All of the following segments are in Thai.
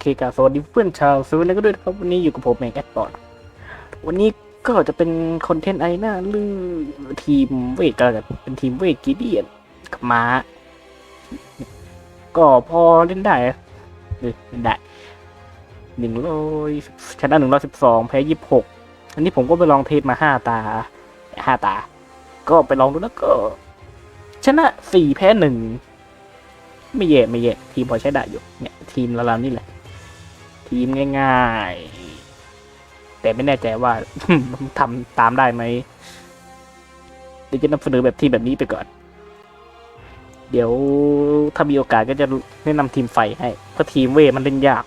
เคกับสวัสดีเพื่อนชาวซเว่นแล้วก็ด้วยครับวันนี้อยู่กับผมเองแอดบอดวันนี้ก็จะเป็นคอนเทนต์ไอหน้าลือทีมเวทกันแล้วกันเป็นทีมเวทกีเดียนกับม้า ก็พอเล่นได้เล่นได้หนึ่งร้อยชนะหนึ่งร้อยสิบสองแพ้ยี่สิบหกอันนี้ผมก็ไปลองเทสมาห้าตาห้าตา ก็ไปลองดูแล้วก็ ชนะสี่แพ้หนึ่งไม่แย่ไม่แย่ทีมพอใช้ได้อยู่เนี่ยทีมเราเรานี่แหละ ทีมง่ายๆ แต่ไม่แน่ใจว่าทำตามได้ไหมเดี๋ยวจะนำเสนอแบบทีมแบบนี้ไปก่อน เดี๋ยวถ้ามีโอกาสก็จะแนะนำทีมไฟให้ เพราะทีมเวมันเล่นยาก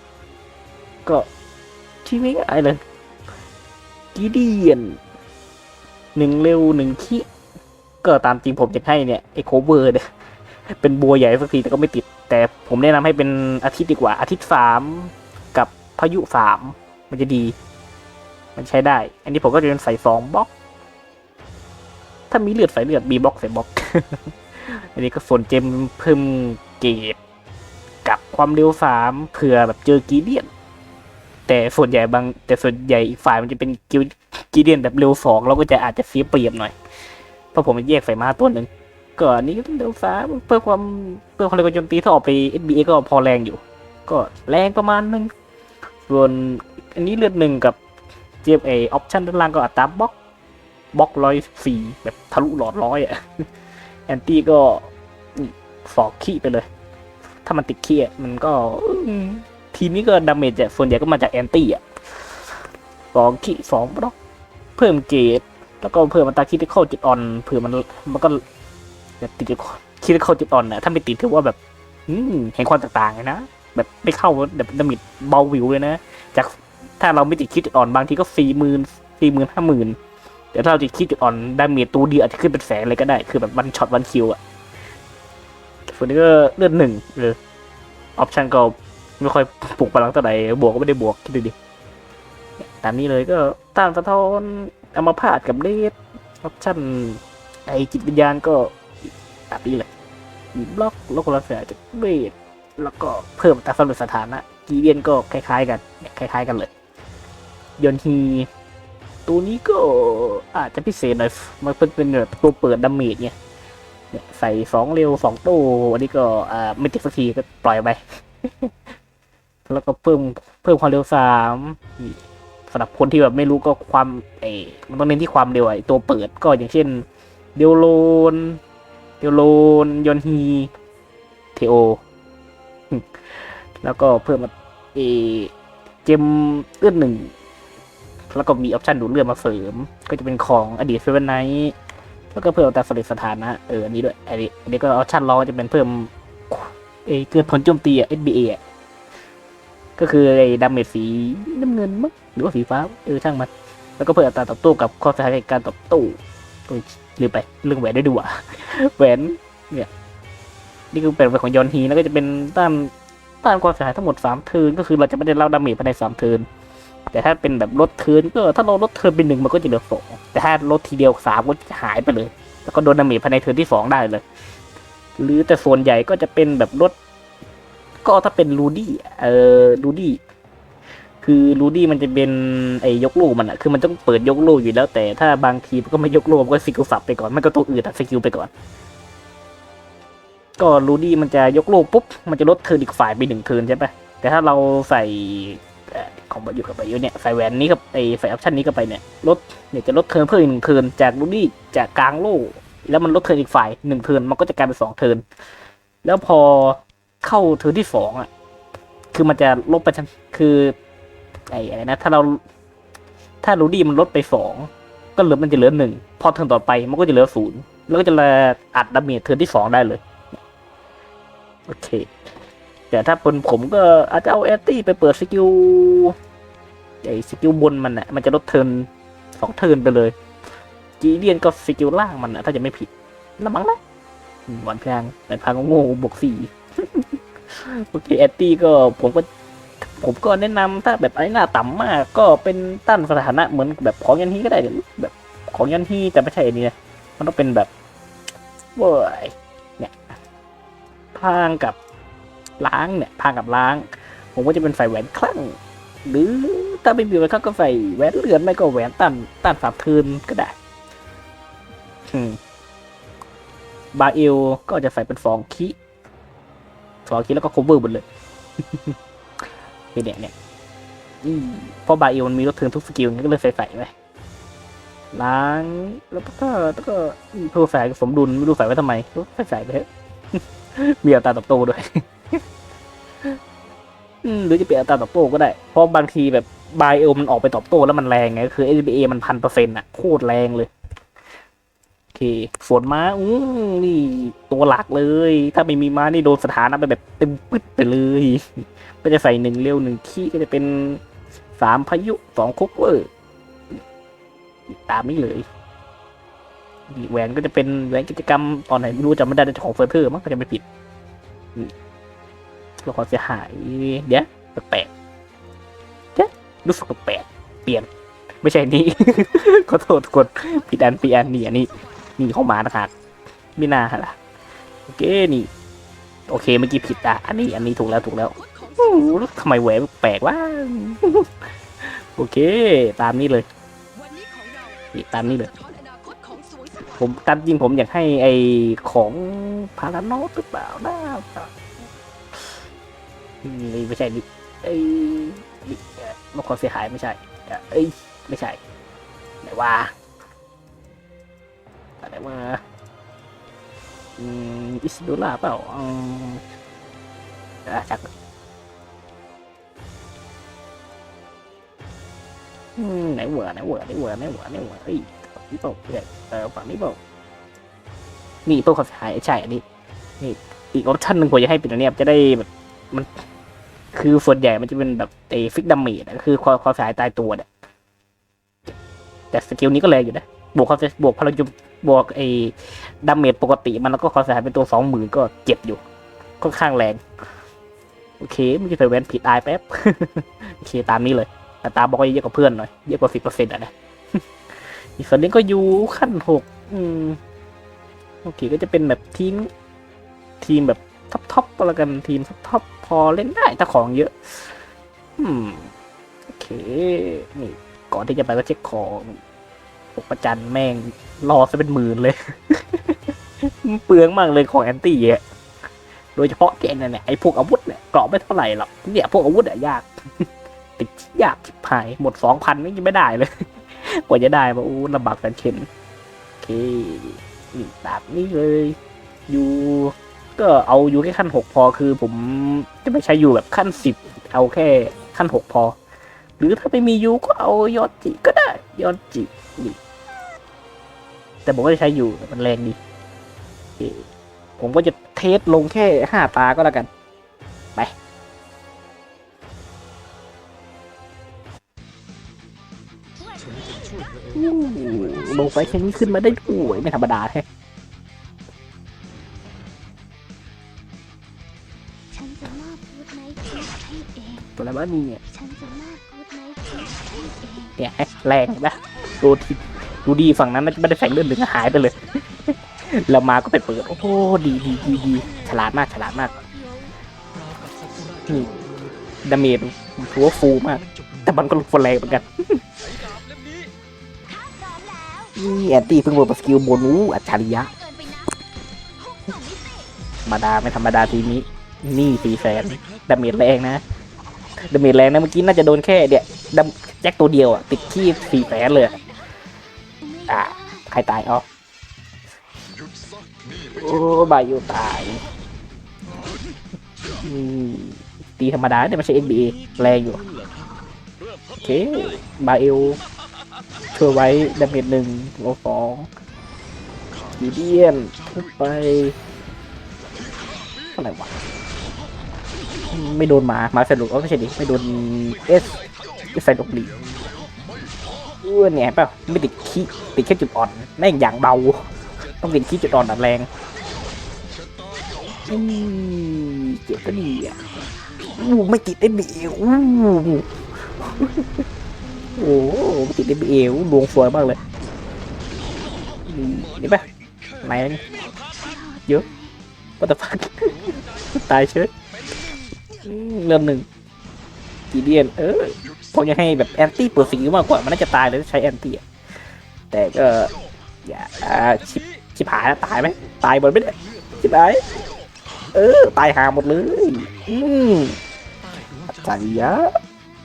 ก็ทีมง่ายเลยกีเดียนหนึ่งเร็วหนึ่งขี้ก็ตามจริงผมจะให้เนี่ยไอโคเวอร์เนี่ยเป็นบัวใหญ่สักทีแต่ก็ไม่ติด แต่ผมแนะนำให้เป็นอาทิตย์ดีกว่าอาทิตย์สาม พายุสามมันจะดี มันใช้ได้ อันนี้ผมก็จะเป็นใส่สองบล็อก ถ้ามีเลือดใส่เลือดมีบล็อกใส่บล็อก อันนี้ก็ส่วนเจมเพิ่มเกรดกับความเร็วสามเผื่อแบบเจอกีเดียน แต่ส่วนใหญ่บาง แต่ส่วนใหญ่อีกฝ่ายมันจะเป็นกิกีเดียนแบบเร็วสองเราก็จะอาจจะเสียเปรียบหน่อย เพราะผมแยกใส่มาตัวหนึ่งก็อันนี้ก็เร็วฟ้าเพื่อความเพื่อความเร็วโจมตีถ้าออกไป SBA ก็พอแรงอยู่ ก็แรงประมาณนึง ส่วนอันนี้เลือดหนึ่งกับเจียบเอออปชั่นด้านล่างก็อัตราบล็อกบล็อกร้อยสี่แบบทะลุหลอดร้อยอะแอนตี้ก็นี่สอกขี้ไปเลย ถ้ามันติดขี้มันก็ทีนี้ก็ดาเมจส่วนใหญ่ก็มาจากแอนตี้อะสองขี้สองบล็อก เพิ่มเกรดแล้วก็เพิ่มอัตาคิดที่เข้าจุดอ่อนเผื่อมันมันก็ติดคิดเข้าจุดอ่อนนะถ้าไม่ติดถือว่าแบบเห็นความตกต่างเลยนะ แบบไม่เข้าแบบดามิดเบาวิวเลยนะ จากถ้าเราไม่ติดคิดจุดอ่อนบางทีก็สี่หมื่นสี่หมื่นห้าหมื่นแต่ถ้าเราติดคิดจุดอ่อนดามิดตัวเดียวอาจจะขึ้นเป็นแสนเลยก็ได้ คือแบบวันช็อตวันคิวอะส่วนนี้ก็เลือดหนึ่งเออออปชันก็ไม่ค่อยปลุกพลังเท่าไหร่บวกก็ไม่ได้บวกคิดดูดิตามนี้เลยก็ต้านสะท้อนเอามาพาดกับเลดออปชั่นไอจิตวิญญาณก็แบบนี้เลยบล็อกโลกลักษณะจากเวท แล้วก็เพิ่มต่สำรับสถานะกีเดียนก็คล้ายๆกันเนี่ยคล้ายๆกันเลยยอนฮีตัวนี้ก็อาจจะพิเศษหน่อยมันเป็นเป็นแบบตัวเปิดดาเมจเนี่ยเนี่ยใส่สองเร็วสองโต้อันนี้ก็อ่าไม่ติดสักทีก็ปล่อยไป แล้วก็เพิ่มเพิ่มความเร็วสามสำหรับคนที่แบบไม่รู้ก็ความเออมันต้องเน้นที่ความเร็วไอ้ตัวเปิดก็อย่างเช่น เดลโลน เดลโลนยอนฮีเทโอ แล้วก็เพิ่มมาเอเจมเลือดหนึ่งแล้วก็มีออปชันดูดเลือดมาเสริม ก็จะเป็นของอดีตเฟเวนไนท์แล้วก็เพิ่มแต่สลิดสถานะเอออันนี้ด้วยอันนี้อันนี้ก็ออปชันรองจะเป็นเพิ่มเอเกิดผลโจมตีอะ SBA อะก็คือไอ้ดาเมจสีน้ำเงินมั้งหรือว่าสีฟ้าเออช่างมัน แล้วก็เพิ่มอัตราตอบโต้กับข้อสถานการตอบโต้ลืมไปเรื่องแหวนได้ดูอะแหวนเนี่ย นี่คือเป็นแหวนของยอนฮีแล้วก็จะเป็นต้านต้านความเสียหายทั้งหมดสามเทิร์นก็คือเราจะไม่ได้รับดาเมจภายในสามเทิร์นแต่ถ้าเป็นแบบลดเทิร์นก็ถ้าเราลดเทิร์นเป็นหนึ่งมันก็จะเหลือสองแต่ถ้าลดทีเดียวสามก็จะหายไปเลย แล้วก็โดนดาเมจภายในเทิร์นที่สองได้เลย หรือแต่ส่วนใหญ่ก็จะเป็นแบบลดก็ถ้าเป็นลูดี้เออลูดี้คือลูดี้มันจะเป็นไอ้ยกลูกมันอะคือมันต้องเปิดยกลูกอยู่แล้วแต่ถ้าบางทีมันก็ไม่ยกลูกมันก็สกิลสับไปก่อนมันก็ตัวอื่นตัดสกิลไปก่อน ก็ลูดี้มันจะยกลูกปุ๊บ มันจะลดเทิร์นอีกฝ่ายไปหนึ่งเทิร์นใช่ปะแต่ถ้าเราใส่เอ่อของบอยู่กับไปอยู่เนี่ยใส่แหวนนี้กับไอ้ใส่ออปชันนี้เข้าไปเนี่ยลดเนี่ยจะลดเทิร์นเพิ่มอีกหนึ่งเทิร์นจากลูดี้จากกลางโล่แล้วมันลดเทิร์นอีกฝ่ายหนึ่งเทิร์นมันก็จะกลายเป็นสองเทิร์นแล้วพอเข้าเทิร์นที่สองอะคือมันจะลดไปคือไอ้อะไรนะถ้าเราถ้ารูดี้มันลดไปสองก็เหลือมันจะเหลือหนึ่งพอเทิร์นต่อไปมันก็จะเหลือศูนย์แล้วก็จะอัดดาเมจเทิร์นที่สองได้เลย โอเค แต่ถ้าเป็นผมก็อาจจะเอาแอนตี้ไปเปิดสกิลไอ้สกิลบนมันอะมันจะลดเทิร์นสองเทิร์นไปเลย จีเดียนก็สกิลล่างมันอะถ้าจะไม่ผิดละมั้งนะหวานพางแต่พางก็โง่บวกสี่โอเคแอนตี้ก็ผมก็ผมก็แนะนำถ้าแบบไอ้หน้าต่ำมาก ก็เป็นต้านสถานะเหมือนแบบของยันฮีก็ได้แบบของยันฮีแต่ไม่ใช่อันนี้นะมันต้องเป็นแบบเว้ย พางกับล้างเนี่ยพางกับล้าง ผมก็จะเป็นใส่แหวนคลั่ง หรือถ้าไม่มีแหวนคลั่งก็ใส่แหวนเลือนไม่ก็แหวนต้านต้านสามทืนก็ได้บาเอลก็จะใส่เป็นฟองคีฟองคีแล้วก็ cover หมดเลยเนี่ยเนี่ยเพราะบาเอลมันมีรถเทินทุกสกิลงั้นก็เลยใส่ใส่ไปล้างแล้วก็แล้วก็เพื่อใส่สมดุลไม่รู้ใส่ไว้ทำไมใส่ใส่ไปเถอะ มีอัตราเตอบโตด้วยอืมหรือจะเปลี่ยนอัตราตอบโต้ก็ได้ เพราะบางทีแบบบายเอลมันออกไปตอบโต้แล้วมันแรงไงก็คือ SBA มันพันเปอร์เซ็นต์อะโคตรแรงเลย โอเค ฝนม้าอู้นี่ตัวหลักเลย ถ้าไม่มีม้านี่โดนสถานะไปแบบเต็มปึ๊ดไปเลย ก็จะใส่หนึ่งเร็วหนึ่งขี้ก็จะเป็นสามพายุสองคุกเวอร์ตามนี้เลยนี่ แหวนก็จะเป็นแหวนกิจกรรมตอนไหนไม่รู้จำไม่ได้แต่ของเฟอร์เทอร์มั้งก็จะไม่ผิดเราขอเสียหายเดี๋ยวแปลกเดี๋ยวรู้สึกแปลกเปลี่ยน ไม่ใช่นี่ขอโทษกคนผิดอันผิดอันนี่อันนี้นี่เข้ามานะครับไม่น่าล่ะโอเคนี่ โอเคเมื่อกี้ผิดอะอันนี้อันนี้ถูกแล้วถูกแล้วอู้หูทำไมแหวนแปลกวะโอเค ตามนี้เลยตามนี้เลย ผมตามจริงผมอยากให้ไอของพารานอหรือเปล่านะไม่ใช่นี่ไอ้นี่เอ่อลดความเสียหายไม่ใช่เอ้ยไม่ใช่ไหนว่าอะไรว่าอืมอิสโดล่าเปล่าอืมอะจักอืมไหนเหวอไหนเหวอไหนเหวอไหนเหวอไหนเหวอเอ้ย ฝั่งนี้เปล่าเพื่อนเออฝั่งนี้เปล่านี่ตัวความเสียหายใช่อันนี้นี่อีกออปชั่นหนึ่งผมจะให้เป็นอันนี้จะได้แบบมันคือส่วนใหญ่มันจะเป็นแบบไอ้ฟิกดัมเมจคือความความเสียหายตายตัวเนี่ยแต่สกิลนี้ก็แรงอยู่นะบวกความเสียบวกพลังยุบวกไอ้ดัมเมจปกติ มันแล้วก็ความเสียหายเป็นตัวสองหมื่นก็เจ็บอยู่ค่อนข้างแรง โอเคมันจะใส่แวนผิดตายแป๊บโอเคตามนี้เลยแต่ตาบอกว่าเยอะกว่าเพื่อนหน่อยเยอะกว่าสิบเปอร์เซ็นต์อะนะ อีกส่วนนี้ก็อยู่ขั้นหกอืมโอเคก็จะเป็นแบบทีม ทีมแบบท็อปท็อปๆแล้วกันทีมท็อปท็อปพอเล่นได้ถ้าของเยอะ อืม โอเค นี่ ก่อนที่จะไปก็เช็คของปกประจันแม่งรอซะเป็นหมื่นเลย เปลืองมากเลยของแอนตี้อะโดยเฉพาะแกนี่ยเนี่ยไอ้พวกอาวุธเนี่ยเกราะไม่เท่าไหร่หรอกเนี่ยพวกอาวุธอะยาก ติดยากชิบหาย หมดสองพันยังไม่ได้เลย กว่าจะได้มาอู้ลำบากแสนเข็นโอเคแบบนี้เลยอยู่ก็เอาอยู่แค่ขั้นหกพอคือผมจะไม่ใช้อยู่แบบขั้นสิบเอาแค่ขั้นหกพอ หรือถ้าไม่มียูก็เอายอดจิก็ได้ยอดจินี่แต่ผมก็จะใช้อยู่มันแรงดีผมก็จะเทสลงแค่ห้าตาก็แล้วกัน ไป ลงไปแค่นี้ขึ้นมาได้ด้วยไม่ธรรมดาแท้ฉันจะมอบกูดไนท์ทิให้เองตัวอะไรวะนี่เนี่ยฉันจะมอบกูดไนท์คิให้เองเนี่ยแรงนปะดูทีดูดีฝั่งนั้นไม่ได้แฝงเลือดหนึ่งหายไปเลยเรามาก็ไปเปิดโอ้โหดีดีดีดีฉลาดมากฉลาดมากนี่ดาเมจถือว่าฟูมาก แต่มันก็ลุกฟแรงเหมือนกัน นี่แอนตี้เพิ่งเปิดสกิลบนอู้อัจฉริยะมิติธรรมดาไม่ธรรมดาทีนี้ นี่สีแสนดาเมจแรงนะดาเมจแรงนะเมื่อกี้น่าจะโดนแค่เดียดาแจ็คตัวเดียวอะติดที่สี่แสนเลยอะใครตายอ๋อโอ้บายูตายตีธรรมดาเนี่ยไม่ใช่ NBA แรงอยู่ โอเค บาเอล ช่วยไว้ดาเมจหนึ่งโลสองดีเดียนขึ้นไปเท่าไรวะไม่โดนหมาหมาสนุกอ๋อไม่ใช่ดิไม่โดนเอสเอสไซดกลีเออเนี่ยเปล่าไม่ติดขี้ติดแค่จุดอ่อนแม่งอย่างเบา ต้องติดขี้จุดอ่อนดัดแรงเจ็บก็ดีอะอู้ไม่ติดเอ็นบีอู้ โอ้โหติดเอ็นบีเอดวงสวยมากเลยนี่ปะไหนนี่เยอะวัตฟักตายเฉยอืมเริ่มหนึ่งกีเดียน เออผมยังให้แบบแอนตี้เปิดสีมากกว่า มันน่าจะตายเลยใช้แอนตี้แต่ก็อย่าอ่าชิบชิบหายแล้วตายไหมตายหมดไม่ได้ชิบหายเออ ตายหาหมดเลย อืมใจยะ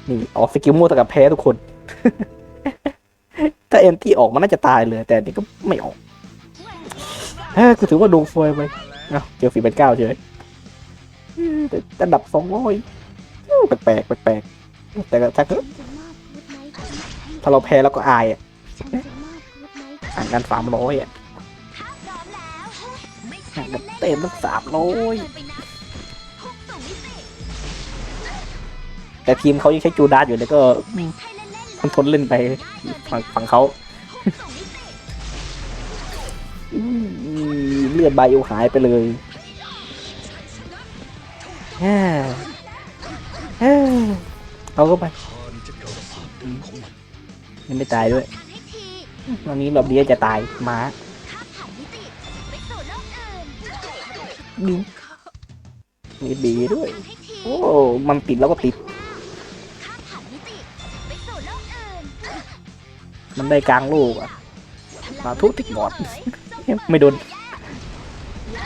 นี่ออกสกิลมั่วแต่กับแพ้ทุกคน ถ้าแอนตี้ออกมันน่าจะตายเลย แต่อันนี่ก็ไม่ออกเฮ้ยกูถือว่าดวงฟอยไปเอ้าเจอฝีเป็นเก้าเฉยอืมแต่อันดับสองร้อยแปลกๆแปลกๆแต่ก็ถ้าเกิดฉันจะมอบกูดไนท์ให้ถ้าเราแพ้แล้วก็อายอะฉันจะมอบกูดไนท์ห่างกันสามร้อยอะพร้อมแล้วไม่ใช่ห่างกันเต็มตั้งสามร้อยเกินไปนะฮุกส่งมิติแต่ทีมเขายังใช้จูดาสอยู่เลยก็ ไม่ใช่เล่นๆทนทนๆเล่นไปฝั่งฝั่งเขาฮุกส่งมิติอืมเลือดไบโอหายไปเลยแฮ่แฮ่เอาเข้าไปยังไม่ตายด้วยพิธีวันนี้รอบนี้จะตายม้าข้ามผ่านมิติไปสู่โลกอื่นดีมีดีด้วยพิธีโอ้ มันติดแล้วก็ติด มันได้กลางโลกอะมาทุบติ๊กบอร์ดไม่โดน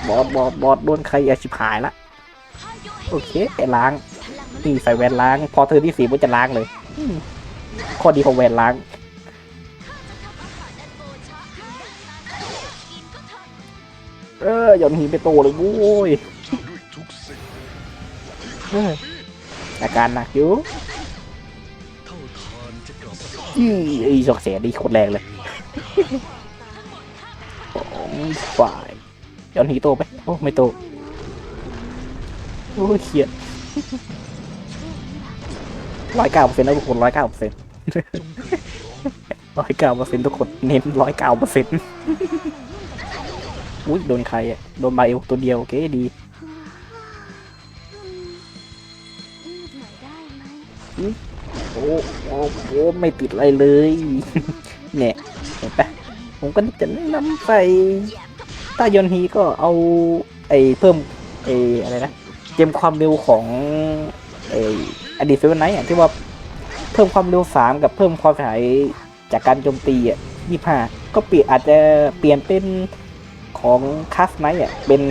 บอดบอดบอดโดนใครอาชิบหายละ โอเคไอ้ล้าง นี่ใส่แวนล้าง พอเธอที่สี่มันจะล้างเลยอืมข้อดีของแวนล้าง เออหย่อนหินไปโตเลยโว้ยเอออาการหนักอยู่ อือไอ้สอกเสียดีโคตรแรงเลยของฝ่ายย่อนหินโตไปโอ้ไม่โตโอ้เขียดร้อยเก้าเปอร์เซ็นต์นะทุกคนร้อยเก้าเปอร์เซ็นต์ร้อยเก้าเปอร์เซ็นต์ทุกคนเน้นร้อยเก้าเปอร์เซ็นต์อุ้ยโดนใครอะโดนบาเอลตัวเดียวโอเคดี โอ้โอ้โอ้ไม่ติดอะไรเลย เนี่ยเห็นปะผมก็จะแนะนำไปใต้ยอนฮีก็เอาไอ้เพิ่มไอ้อะไรนะเกมความเร็วของไอ้อดีตเฟเวอร์ไนท์อะที่ว่าเพิ่มความเร็วสามกับเพิ่มความเสียหายจากการโจมตีอะยี่ห้าก็เปลี่ยนอาจจะเปลี่ยนเป็นของคัสไนท์อะเป็น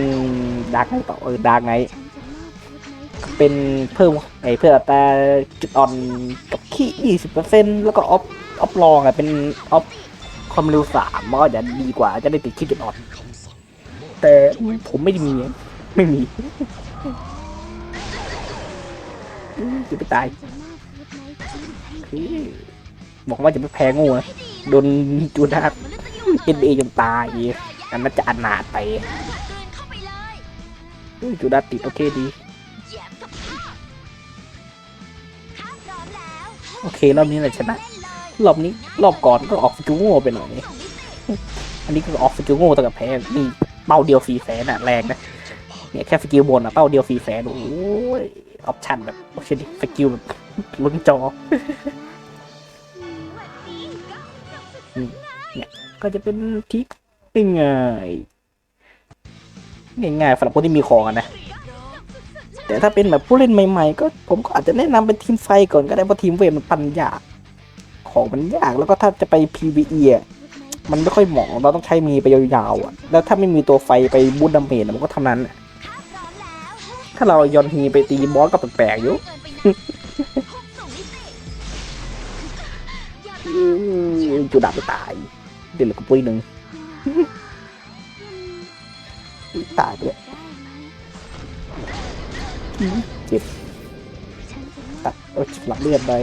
ดาร์กไนท์ต่อเออดาร์กไนท์ เป็นเพิ่มไอ้เพื่ออัตราจุดอ่อนกับขี้ยี่สิบเปอร์เซ็นแล้วก็ออฟออฟลองอะเป็นออฟความเร็วสามมันก็จะดีกว่าจะได้ติดขี้จุดอ่อน แต่ผมไม่ได้มีไม่มีจะไปตายบอกว่าจะไม่แพ้งูนะโดนจูดาเอ็นเอจนตายอันนั้นจะอนาถไปเดินเข้าไปเลยจูดาติดโอเคดี โอเค รอบนี้แหละชนะ รอบนี้รอบก่อนก็ออกสกิลโง่ไปหน่อยส่อันนี้ก็ออกสกิลโง่ตั้งแต่แพ้นี่เป้าเดียวสี่แสนอะแรงนะ เนี่ยแค่สกิลบนอะเป้าเดียวสี่แสนโอ้ยออปชั่นแบบโอ้ชิดิสกิลแบบลุ้นจอเนี่ยก็จะเป็นทิกง่ายง่ายๆสำหรับคนที่มีของนะ แต่ถ้าเป็นแบบผู้เล่นใหม่ๆ ก็ผมก็อาจจะแนะนำเป็นทีมไฟก่อนก็ได้เพราะทีมเวทมันปันยากของมันยากแล้วก็ถ้าจะไป PVE มันไม่ค่อยเหมาะเราต้องใช้มีไปยาวๆอะแล้วถ้าไม่มีตัวไฟไปบูทดาเมจมันก็เท่านั้น ถ้าเรายอนฮีไปตีบอสก็แปลกๆอยู่เยอืมจุดาบตาย เดี๋ยวเหลือกระปุยหนึ่งตายไปเลย เจ็บฉันจะมอบตัดเออหลับเลือดไป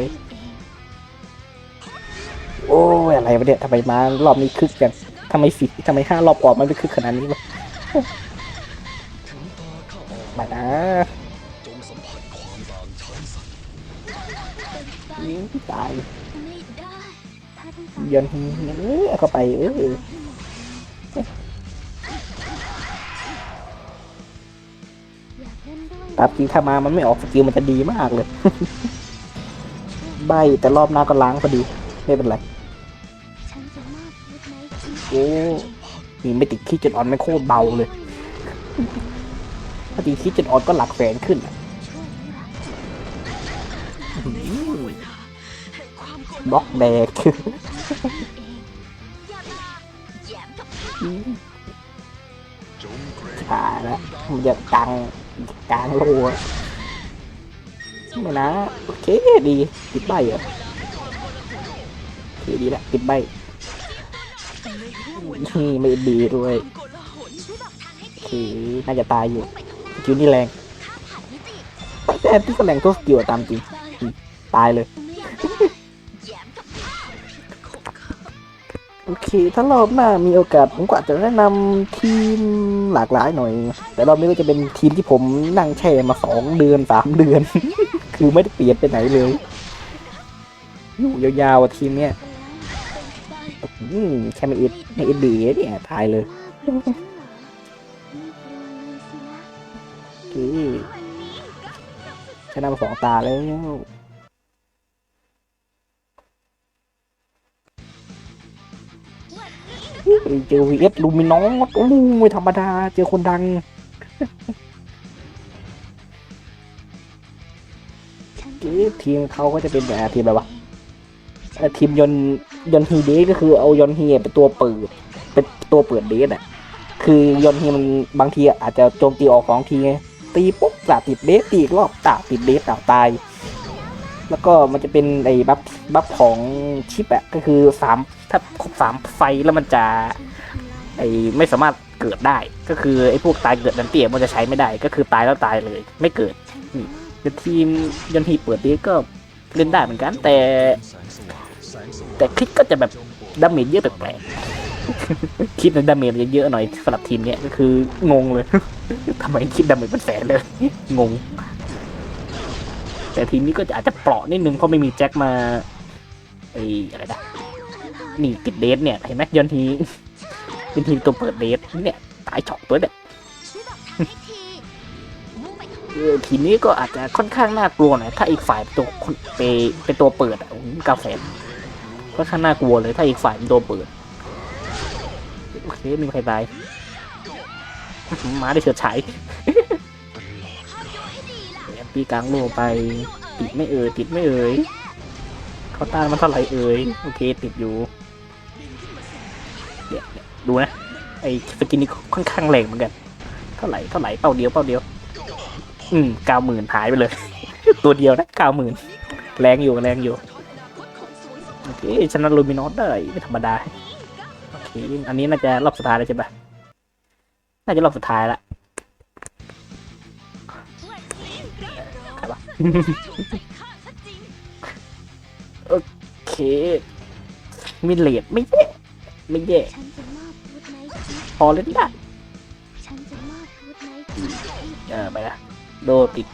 โอ้ยอะไรวะเนี่ยทำไมมารอบนี้คึกกันทำไมสิทำไมห้ารอบก่อนมันไม่คึกขนาดนี้วะมานะยิงตายไม่ได้ถ้าทั้งสองยอนฮีเออเอาเข้าไปเออ ตามจริงถ้ามามันไม่ออกสกิลมันจะดีมากเลย ใบแต่รอบหน้าก็ล้างพอดี ไม่เป็นไรโอ้นี่ไม่ติดขี้จุดอ่อนไม่โคตรเบาเลย ถ้าติดขี้จุดอ่อนก็หลักแสนขึ้นบล็อกแดกอย่ามาแย้มกับตาแล้วมันจะกลาง กลางโลอะไม่นะ โอเคดีติดใบเหรอโอเคดีละติดใบนี่ไม่ดีด้วยโกลาหลช่วยบอเคน่าจะตายอยู่สกิลนี่แรงแต่ที่ก็แรงทุกสกิลตามจริงตายเลย โอเค ถ้ารอบหน้ามีโอกาสผมก็อาจจะแนะนำทีมหลากหลายหน่อย แต่รอบนี้ก็จะเป็นทีมที่ผมนั่งแช่มาสองเดือนสามเดือน คือไม่ได้เปลี่ยนไปไหนเลย อยู่ยาวๆทีมเนี้ยแค่ไม่เอ็ดไม่เอ็ดดีเนี่ยตายเลยโอเคชนะมาสองตาแล้ว เจอ VS ลูมินอสโอ้ไม่ธรรมดา เจอคนดัง ทีมเขาก็จะเป็นแบบทีมอะไรวะทีมยนยนฮีเดสก็คือเอายนฮีเป็นตัวเปิด เป็นตัวเปิดเดสอะ คือยนฮีมันบางทีอาจจะโจมตีออกของทีไงตีปุ๊บตาติดเดสตีรอบตาติดเดสตาตาย แล้วก็มันจะเป็นไอ้บัฟบัฟของชิปอะก็คือสามถ้าครบสามไฟแล้วมันจะไอ้ไม่สามารถเกิดได้ ก็คือไอ้พวกตายเกิดดันเตียมันจะใช้ไม่ได้ ก็คือตายแล้วตายเลย ไม่เกิดนี่ทีมยันทีเปิดดีก็เล่นได้เหมือนกัน แต่ แต่คลิกก็จะแบบดาเมจเยอะแปลกๆคิดในดาเมจมันจะเยอะๆหน่อยสำหรับทีมเนี้ยก็คืองงเลยทำไมคิดดาเมจเป็นแสนเลยงง แต่ทีมนี้ก็อาจจะเปราะนิดนึงเพราะไม่มีแจ็คมาไอ้อะไรนะนี่ติดเดทเนี่ยเห็นไหมยันทีเป็นทีมตัวเปิดเดทเนี่ยตายช็อกตัวเนี่ยช่วยบอกทางให้ทีมุ่งไปทางเออทีนี้ก็อาจจะค่อนข้างน่ากลัวหน่อยถ้าอีกฝ่ายเป็นตัวคนไปเป็นตัวเปิดอะเก้าแสนค่อนข้างน่ากลัวเลยถ้าอีกฝ่ายเป็นตัวเปิดโอเคมีใครตายอื้อหือมาได้เฉิดฉาย ปีกลางโลไป ติดไม่เอ่ยติดไม่เอ่ยเขาต้านมันเท่าไหร่เอ่ยโอเคติดอยู่เนี่ยดูนะไอ้สกินนี้ค่อนข้างแรงเหมือนกัน เท่าไหร่เท่าไหร่เป้าเดียวเป้าเดียว อืมเก้าหมื่นหายไปเลย ตัวเดียวนะเก้าหมื่นแรงอยู่แรงอยู่โอเคชนะลูมินอสได้ไม่ธรรมดาโอเคอันนี้น่าจะรอบสุดท้ายแล้วใช่ปะน่าจะรอบสุดท้ายละ โอเคมิเลดไม่แย่ไม่แย่ฉันจะอบวูดไนท์พอเล่นได้ฉันจะอบวูดไนท์เออไปละโดติด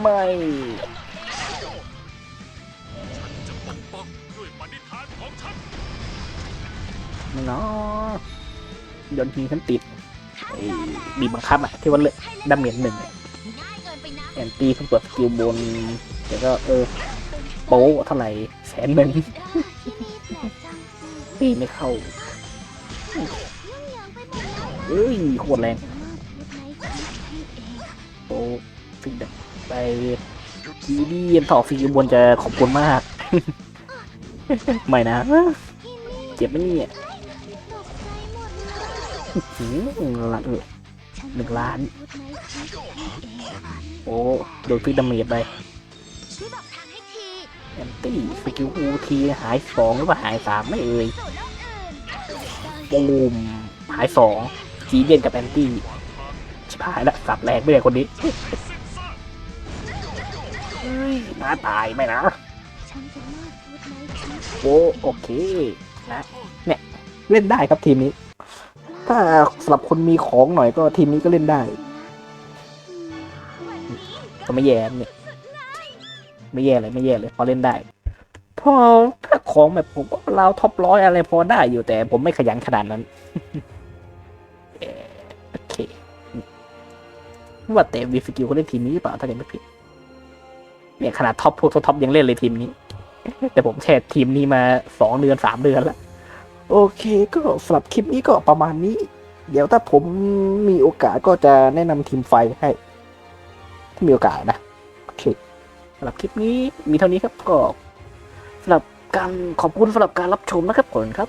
ไม่เนาะยนทีฉันติดบีบบังคับอะที่ว่าเลือกดาเมจหนึ่ง อนตี้เพิ่งเปิดสกิลบนแต่ก็เออโป๊ะเท่าไหร่แสนหนึ่งปีไม่เข้าเอ้ยโคตรแรงจะมอบวูดไนท์ให้เองโป๊ฟิกเดไปทีดีเย็นถอฟิกบนจะขอบคุณมาก ไม่นะ เจ็บไหมเนี่ยหมดเลยหืมละเออ หนึ่งล้าน โอ้โดนฟิกดาเมจไปช่วยแอนตี้สกิลอูทีหายสองหรือว่าหายสามไม่เอ่ยสู่มหายสองจีเดียนกับแอนตี้ชิบหายละสับแรงไม่ได้คนนี้น้าตายไหมนะโอ้โอเคนะเนี่ยเล่นได้ครับทีมนี้ ถ้าสำหรับคนมีของหน่อยก็ทีมนี้ก็เล่นได้ ก็ไม่แย่เนี่ยไม่แย่เลยไม่แย่เลยพอเล่นได้ พอถ้าของแบบผมก็ราวท็อปร้อยอะไรพอได้อยู่แต่ผมไม่ขยันขนาดนั้นโอเคว่าแต่วีสกิลเขาเล่นทีมนี้หรือเปล่าถ้าเกิดไม่ผิดเนี่ยขนาดท็อปพวกท็อปยังเล่นเลยทีมนี้ แต่ผมแช่ทีมนี้มาสองเดือนสามเดือนแล้ว โอเคก็สำหรับคลิปนี้ก็ประมาณนี้ เดี๋ยวถ้าผมมีโอกาสก็จะแนะนำทีมไฟให้ถ้ามีโอกาสนะ โอเคสำหรับคลิปนี้มีเท่านี้ครับก็สำหรับการขอบคุณสำหรับการรับชมนะครับผมครับ